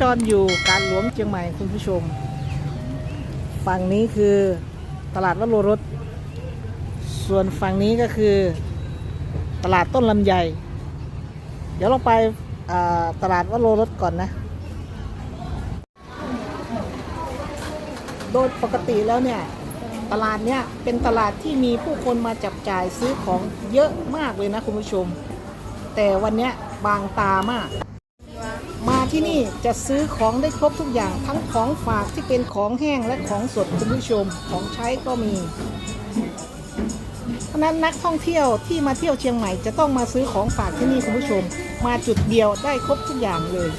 จรอยู่การหลวงเชียงใหม่คุณผู้ชม ฝั่งนี้คือตลาดวัดโลรสส่วนฝั่งนี้ก็คือ ตลาดต้นลำไย เดี๋ยวเราไปตลาดวัดโลรสก่อนนะ โดยปกติแล้วเนี่ย ตลาดเนี่ยเป็นตลาดที่มีผู้คนมาจับจ่ายซื้อของเยอะมากเลยนะคุณผู้ชม แต่วันนี้บางตามาก ที่นี่จะซื้อของได้ครบทุกอย่างทั้งของฝากที่เป็นของแห้งและของสดคุณผู้ชมของใช้ก็มีเพราะนั้นนักท่องเที่ยวที่มาเที่ยวเชียงใหม่จะต้องมาซื้อของฝากที่นี่คุณผู้ชม มาจุดเดียวได้ครบทุกอย่างเลย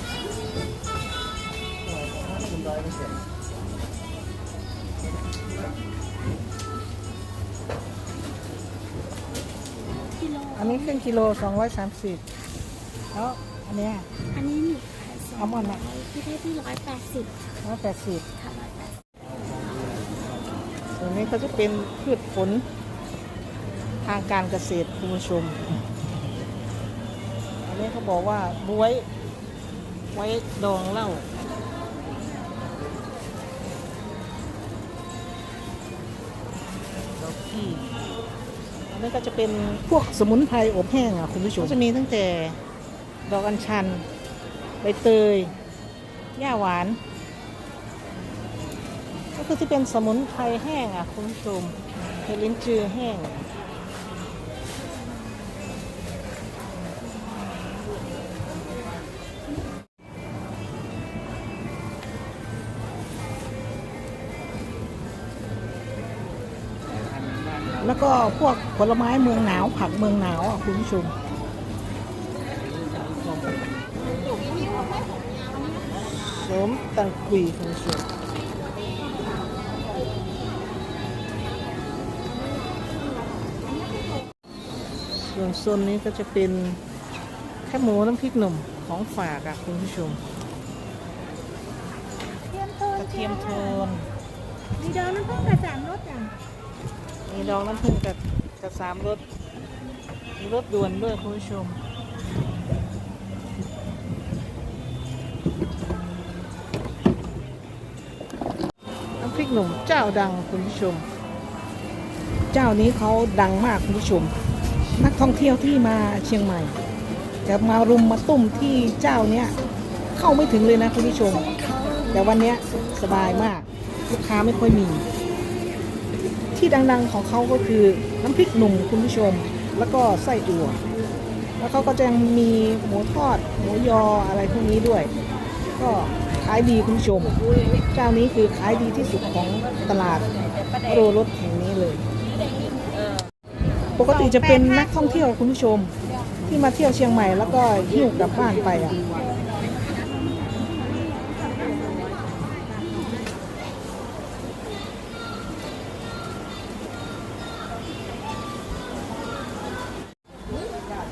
อันนี้ครึ่งกิโล230แล้วอันเนี้ยอันนี้ มีขายสองอัลมอนด์อะร้อยที่ได้ที่ร้อยแปดสิบ180ค่ะร้อยแปดสิบส่วนนี้ก็จะเป็นพืชผลทางการเกษตรคุณผู้ชม อันนี้เขาบอกว่าบวยไว้ดองเหล้าดอกกี้อันนี้ก็จะเป็นพวกสมุนไพรอบแห้งอะคุณผู้ชม จะมีตั้งแต่ดอกอัญชัน ใบเตยหญ้าหวาน ก็คือที่เป็นสมุนไพรแห้งอะคุณผู้ชมเห็ดลิ้นจือแห้งแล้วก็พวกผลไม้เมืองหนาวผักเมืองหนาวอะคุณผู้ชม โสมตังกุยคุณผู้ชมส่วนโซนนี้ก็จะเป็นแค่หมูน้ำพริกหนุ่มของฝากอะคุณผู้ชมเทียมโทนกระเทียมโทนมีดองน้ำผึ้งกระจานรสอะมีดองน้ำผึ้งกับกับสามรสมีรสด่วนด้วยคุณผู้ชมำพริกหนุ่มเจ้าดังคุณผู้ชม เจ้านี้เขาดังมากคุณผู้ชม นักท่องเที่ยวที่มาเชียงใหม่ จะมารุมมาตุ้มที่เจ้าเนี้ยเข้าไม่ถึงเลยนะคุณผู้ชม แต่วันเนี้ยสบายมากลูกค้าไม่ค่อยมี ที่ดังๆของเขาก็คือน้ำพริกหนุ่มคุณผู้ชม แล้วก็ไส้อั่วแล้วเขาก็จะยังมีหมูทอดหมูยออะไรพวกนี้ด้วย ก็ายดีคุณผู้ชม เจ้านี้คือขายดีที่สุดของตลาดโรรสแห่งนี้เลย ปกติจะเป็นนักท่องเที่ยวคุณผู้ชม ที่มาเที่ยวเชียงใหม่แล้วก็หิ้วกลับบ้านไปอะ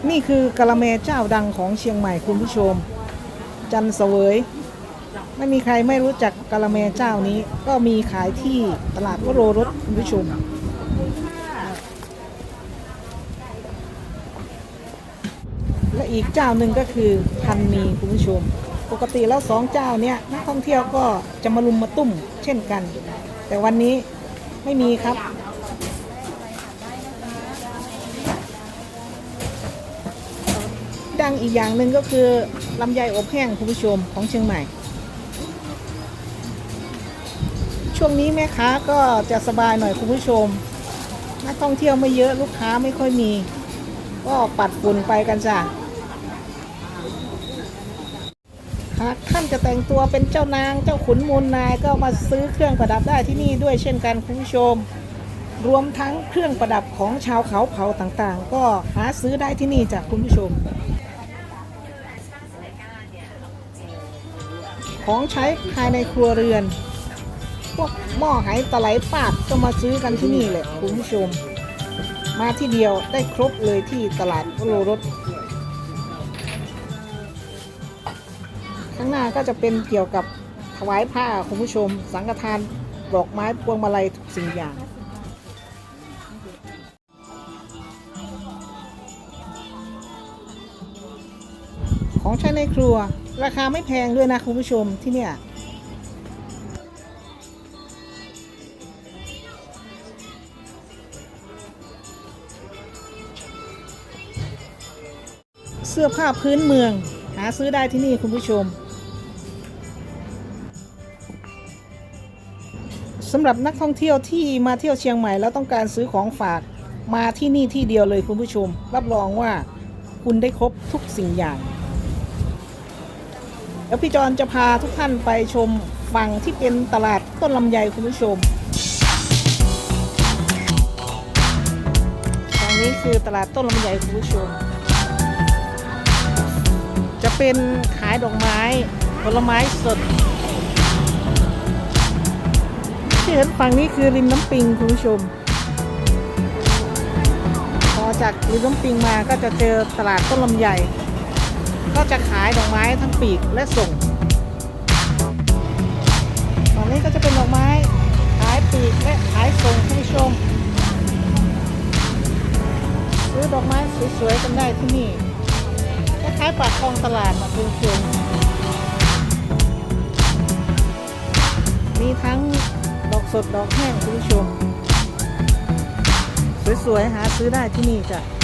นี่คือกะละแมเจ้าดังของเชียงใหม่คุณผู้ชม จันเสวย ไม่มีใครไม่รู้จักกะละแมเจ้านี้ ก็มีขายที่ตลาดวโรรสคุณผู้ชมและอีกเจ้าหนึ่งก็คือพันมีคุณผู้ชม ปกติแล้วสองเจ้าเนี้ยนักท่องเที่ยวก็จะมาลุมมาตุ้มเช่นกัน แต่วันนี้ไม่มีครับดังอีกอย่างหนึ่งก็คือลำไยอบแห้งคุณผู้ชมของเชียงใหม่ ช่วงนี้แม่ค้าก็จะสบายหน่อยคุณผู้ชมนักท่องเที่ยวไม่เยอะลูกค้าไม่ค่อยมี ก็ปัดฝุ่นไปกันจ้ะหากท่านจะแต่งตัวเป็นเจ้านางเจ้าขุนมูลนายก็มาซื้อเครื่องประดับได้ที่นี่ด้วยเช่นกันคุณผู้ชม รวมทั้งเครื่องประดับของชาวเขาเผ่าต่างๆ ก็หาซื้อได้ที่นี่จากคุณผู้ชม ของใช้ภายในครัวเรือน วกหม้อไหตะไหลปาดก็มาซื้อกันที่นี่แหละคุณผู้ชม มาที่เดียวได้ครบเลยที่ตลาดโรรสข้างหน้าก็จะเป็นเกี่ยวกับถวายผ้าคุณผู้ชม สังฆทานดอกไม้พวงมาลัยทุกสิ่งอย่างของใช้ในครัว ราคาไม่แพงด้วยนะคุณผู้ชมที่เนี่ย เสื้อผ้าพื้นเมือง หาซื้อได้ที่นี่คุณผู้ชมสำหรับนักท่องเที่ยวที่มาเที่ยวเชียงใหม่แล้วต้องการซื้อของฝากมาที่นี่ที่เดียวเลยคุณผู้ชม รับรองว่าคุณได้ครบทุกสิ่งอย่าง แล้วพี่จอนจะพาทุกท่านไปชมฝั่งที่เป็นตลาดต้นลำไยคุณผู้ชมฝั่งนี้คือตลาดต้นลำไยคุณผู้ชม เป็นขายดอกไม้ผลไม้สด ที่เห็นฝั่งนี้คือริมน้ำปิงคุณผู้ชม พอจากริมน้ำปิงมาก็จะเจอตลาดต้นลำไยก็จะขายดอกไม้ทั้งปีกและส่งฝั่งนี้ก็จะเป็นดอกไม้ขายปีกและขายส่งคุณผู้ชมซื้อดอกไม้สวยๆกันได้ที่นี่ ล้ายๆปากคลองตลาดนะคุณผู้ชมมีทั้งดอกสดดอกแห้งคุณผู้ชม สวยๆ หาซื้อได้ที่นี่จ้ะ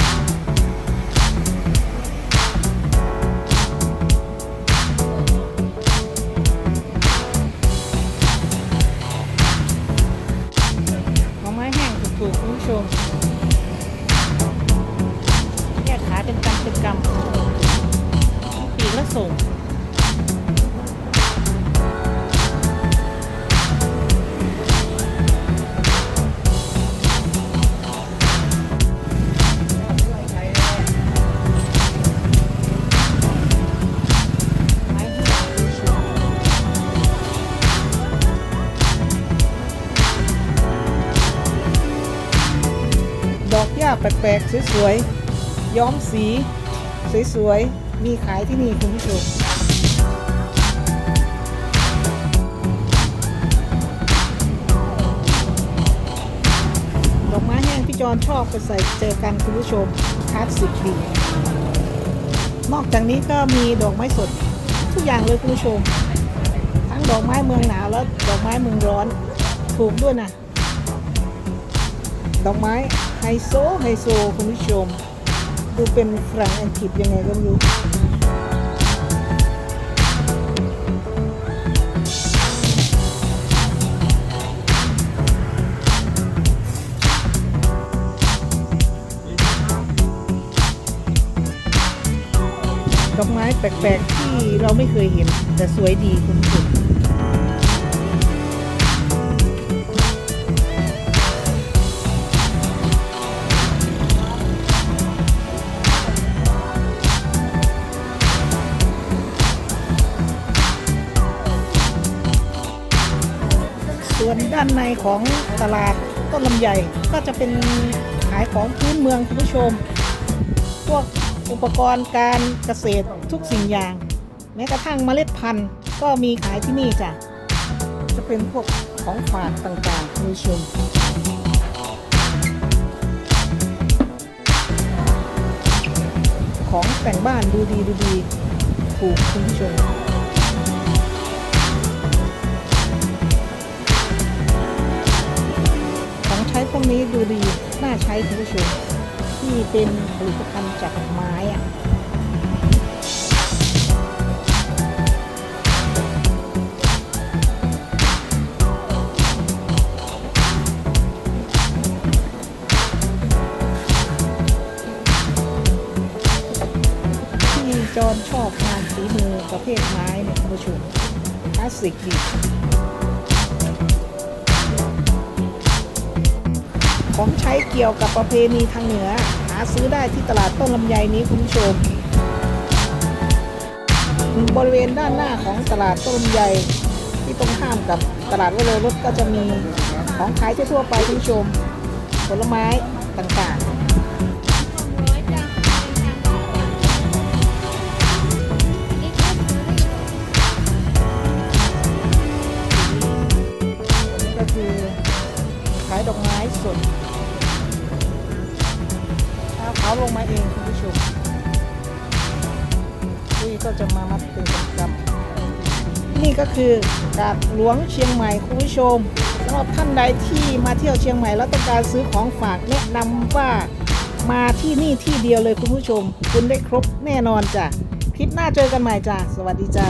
ก้าแปลกๆ สวยๆ ย้อมสี สวยๆ มีขายที่นี่คุณผู้ชมดอกไม้แห้งพี่จอนชอบไปใส่เจอกันคุณผู้ชมคลาสสิกดี นอกจากนี้ก็มีดอกไม้สดทุกอย่างเลยคุณผู้ชม ทั้งดอกไม้เมืองหนาวและดอกไม้เมืองร้อน ถูกด้วยนะดอกไม้ ฮโซไฮโซคุณผู้ชม ดูเป็นฝรั่งอังกฤษยังไงก็ไม่รู้ดอกไม้แปลกๆ ที่เราไม่เคยเห็น แต่สวยดีคุณผู้ชมานในของตลาดต้นลำไยก็จะเป็นขายของพื้นเมืองคุณผู้ชม พวกอุปกรณ์การเกษตรทุกสิ่งอย่าง แม้กระทั่งเมล็ดพันธุ์ก็มีขายที่นี่จ้ะ จะเป็นพวกของฝากต่างๆคุณผู้ชมของแต่งบ้านดูดีดูดีถูกคุณผู้ชม ช้พวกนี้ดูดี น่าใช้คุณผู้ชมที่เป็นผลิตภัณฑ์จากไม้อะที่จอนชอบงานฝีมือประเภทไม้เนี่ยคุณผู้ชมคลาสสิกดี ของใช้เกี่ยวกับประเพณีทางเหนือ หาซื้อได้ที่ตลาดต้นลำไยนี้คุณผู้ชม บริเวณด้านหน้าของตลาดต้นลำไยที่ตรงข้ามกับตลาดวโรรสก็จะมีของขายทั่วไปคุณผู้ชม ผลไม้ต่างๆนี่ก็คือขายดอกไม้สด ลงมาเองคุณผู้ชมปุ้ยก็จะมามัดเป็นกำนี่ก็คือกาดหลวงเชียงใหม่คุณผู้ชมสำหรับท่านใดที่มาเที่ยวเชียงใหม่แล้วต้องการซื้อของฝากแนะนำว่ามาที่นี่ที่เดียวเลยคุณผู้ชม คุณได้ครบแน่นอนจ้ะคลิปหน้าเจอกันใหม่จ้ะสวัสดีจ้า